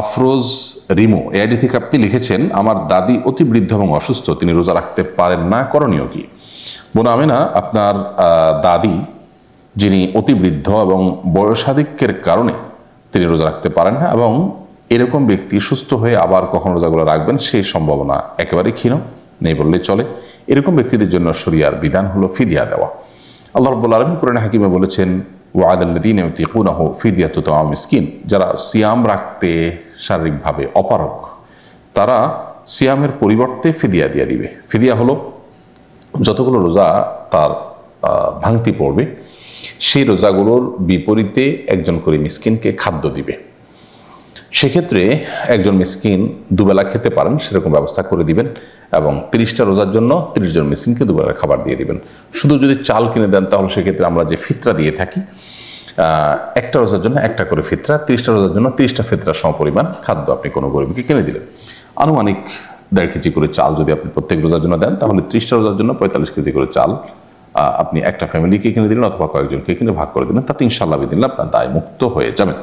Afroz Rimo AID থেকে আপনি লিখেছেন, আমার দাদি অতি বৃদ্ধ এবং অসুস্থ, তিনি রোজা রাখতে পারেন না, করণীয় কি? বোন আমেনা, আপনার দাদি, যিনি অতি বৃদ্ধ এবং বয়সাধিক্যের কারণে তিনি রোজা রাখতে পারেন না এবং এরকম ব্যক্তি সুস্থ হয়ে আবার কখন রোজাগুলো রাখবেন, সেই সম্ভাবনা একেবারেই ক্ষীণ, নেই বললেই চলে। এরকম ব্যক্তিদের জন্য শরিয়ার বিধান হলো ফিদিয়া দেওয়া। আল্লাহ রব্বুল আলম কোরআন হাকিমে বলেছেন ওয়াদাল্লাদিন ইউতিকুনাহু ফিদিয়াতু তাওয়া মিসকিন যারা সিয়াম রাখতে শারীরিকভাবে অপারক তারা সিয়ামের পরিবর্তে ফিদিয়া দিয়ে দিবে। ফিদিয়া হলো যতগুলো রোজা তার ভাঙতি পড়বে, সেই রোজাগুলোর বিপরীতে একজন করে মিসকিনকে খাদ্য দিবে। সেক্ষেত্রে একজন মিসকিন দুবেলা খেতে পারেন, সেরকম ব্যবস্থা করে দিবেন এবং তিরিশটা রোজার জন্য তিরিশ জন মিসকিনকে দুবেলা খাবার দিয়ে দিবেন। শুধু যদি চাল কিনে দেন, তাহলে সেক্ষেত্রে আমরা যে ফিতরা দিয়ে থাকি একটা রোজার জন্য একটা করে ফিতরা, তিরিশটা রোজার জন্য তিরিশটা ফিতরা সমপরিমাণ খাদ্য আপনি কোনো গরিবকে কিনে দিলেন। আনুমানিক দেড় কেজি করে চাল যদি আপনি প্রত্যেক রোজার জন্য দেন, তাহলে ত্রিশটা রোজার জন্য পঁয়তাল্লিশ কেজি করে চাল আপনি একটা ফ্যামিলিকে কিনে দিলেন অথবা কয়েকজনকে কিনে ভাগ করে দিলেন, তাতে ইনশাল্লাহ দিলেন আপনার দায় মুক্ত হয়ে যাবেন।